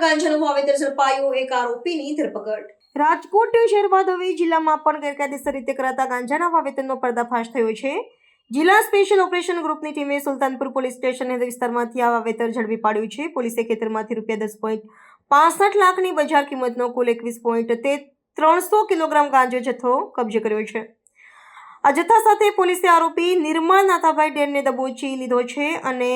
ગાંજાનું વાવેતર ઝડપાયું, એક આરોપીની ધરપકડ. રાજકોટ શહેરમાં હવે જિલ્લામાં પણ ગેરકાયદેસર રીતે કરાતા ગાંજાના વાવેતરનો પર્દાફાશ થયો છે. જિલ્લા સ્પેશિયલ ઓપરેશન ગ્રુપની ટીમે સુલતાનપુર પોલીસ સ્ટેશન વિસ્તારમાંથી આ વાવેતર ઝડપી પાડ્યું છે. પોલીસે ખેતરમાંથી રૂપિયા દસ પોઈન્ટ પાસઠ લાખની બજાર કિંમતનો કુલ એકવીસ પોઈન્ટ તે ત્રણસો કિલોગ્રામ ગાંજો જથ્થો કબજે કર્યો છે. આ જથ્થા સાથે પોલીસે આરોપી નિર્મળ નાથાભાઈ ડેરને દબોચી લીધો છે અને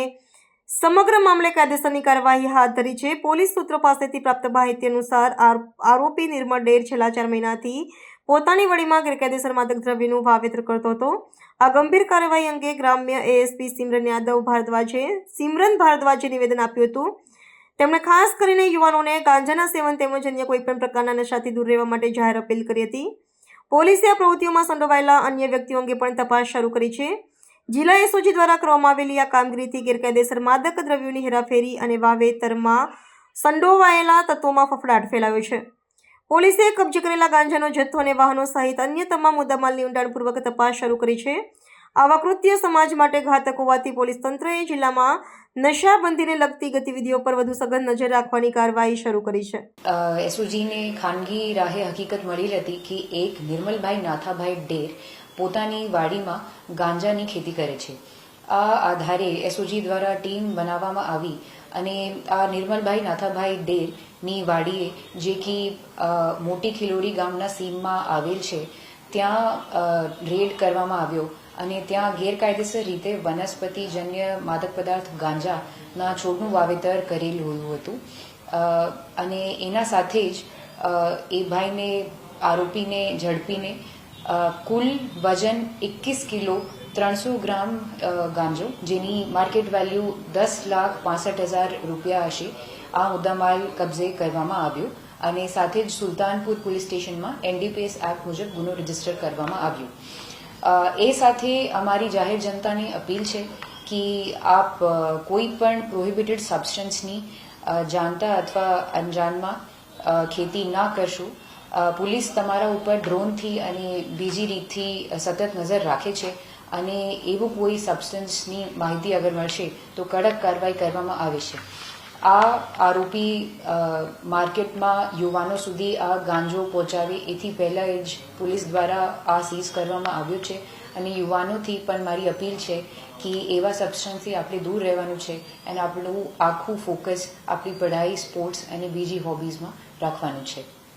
સમગ્ર મામલે કાયદેસરની કાર્યવાહી હાથ ધરી છે. પોલીસ સૂત્રો પાસેથી પ્રાપ્ત માહિતી અનુસાર આર- આરોપી નિર્મળ ડેર છેલ્લા ચાર મહિનાથી પોતાની વડીમાં ગેરકાયદેસર માદક દ્રવ્યનું વાવેતર કરતો હતો. આ ગંભીર કાર્યવાહી અંગે ગ્રામ્ય એએસપી સિમરન યાદવ ભારદ્વાજે, સિમરન ભારદ્વાજે નિવેદન આપ્યું હતું. તેમણે ખાસ કરીને યુવાનોને ગાંજાના સેવન તેમજ અન્ય કોઈપણ પ્રકારના નશાથી દૂર રહેવા માટે જાહેર અપીલ કરી હતી. પોલીસે આ પ્રવૃત્તિઓમાં સંડોવાયેલા અન્ય વ્યક્તિઓ અંગે પણ તપાસ શરૂ કરી છે. જિલ્લા એસઓજી દ્વારા કરવામાં આવેલી આ કામગીરીથી ગેરકાયદેસર માદક દ્રવ્યોની હેરાફેરી અને વાવેતરમાં સંડોવાયેલા તત્વોમાં ફફડાટ ફેલાયો છે. પોલીસે કબજે કરેલા ગાંજાનો જથ્થો અને વાહનો સહિત અન્ય તમામ મુદ્દામાલની ઊંડાણપૂર્વક તપાસ શરૂ કરી છે. આવા કૃત્ય સમાજ માટે ઘાતક હોવાથી પોલીસ તંત્રએ જિલ્લામાં નશાબંધીને લગતી ગતિવિધિઓ પર વધુ સઘન નજર રાખવાની કાર્યવાહી શરૂ કરી છે. એસઓજીને ખાનગી રાહે હકીકત મળી હતી કે એક નિર્મલભાઈ નાથાભાઈ ડેર પોતાની વાડીમાં ગાંજાની ખેતી કરે છે. આ આધારે એસઓજી દ્વારા ટીમ બનાવવામાં આવી અને આ નિર્મલભાઈ નાથાભાઈ ડેરની વાડીએ જે કે મોટી ખિલોડી ગામના સીમમાં આવેલ છે ત્યાં રેડ કરવામાં આવ્યો અને ત્યાં ગેરકાયદેસર રીતે વનસ્પતિજન્ય માદક પદાર્થ ગાંજાના છોડનું વાવેતર કરેલું હતું. અને એના સાથે જ એ ભાઈને, આરોપીને ઝડપીને કુલ વજન એકવીસ કિલો ત્રણસો ગ્રામ ગાંજો, જેની માર્કેટ વેલ્યુ દસ લાખ પાસઠ હજાર રૂપિયા હશે, આ મુદ્દામાલ કબજે કરવામાં આવ્યો. અને સાથે જ સુલતાનપુર પોલીસ સ્ટેશનમાં એનડીપીએસ એક્ટ મુજબ ગુનો રજિસ્ટર કરવામાં આવ્યો. એ સાથે અમારી જાહેર જનતાને અપીલ છે કે આપ કોઈ પણ પ્રોહિબિટેડ સબસ્ટન્સની જાણતા અથવા અંજાનમાં ખેતી ના કરશો. પોલીસ તમારા ઉપર ડ્રોનથી અને બીજી રીતથી સતત નજર રાખે છે અને એવું કોઈ સબસ્ટન્સની માહિતી અગર મળશે તો કડક કાર્યવાહી કરવામાં આવે છે. આ આરોપી માર્કેટમાં યુવાનો સુધી આ ગાંજો પહોંચાવે એથી પહેલાં જ પોલીસ દ્વારા આ સીઝ કરવામાં આવ્યું છે. અને યુવાનોથી પણ મારી અપીલ છે કે એવા સબસ્ટન્સથી આપણે દૂર રહેવાનું છે અને આપણું આખું ફોકસ આપણી પઢાઈ, સ્પોર્ટ્સ અને બીજી હોબીઝમાં રાખવાનું છે.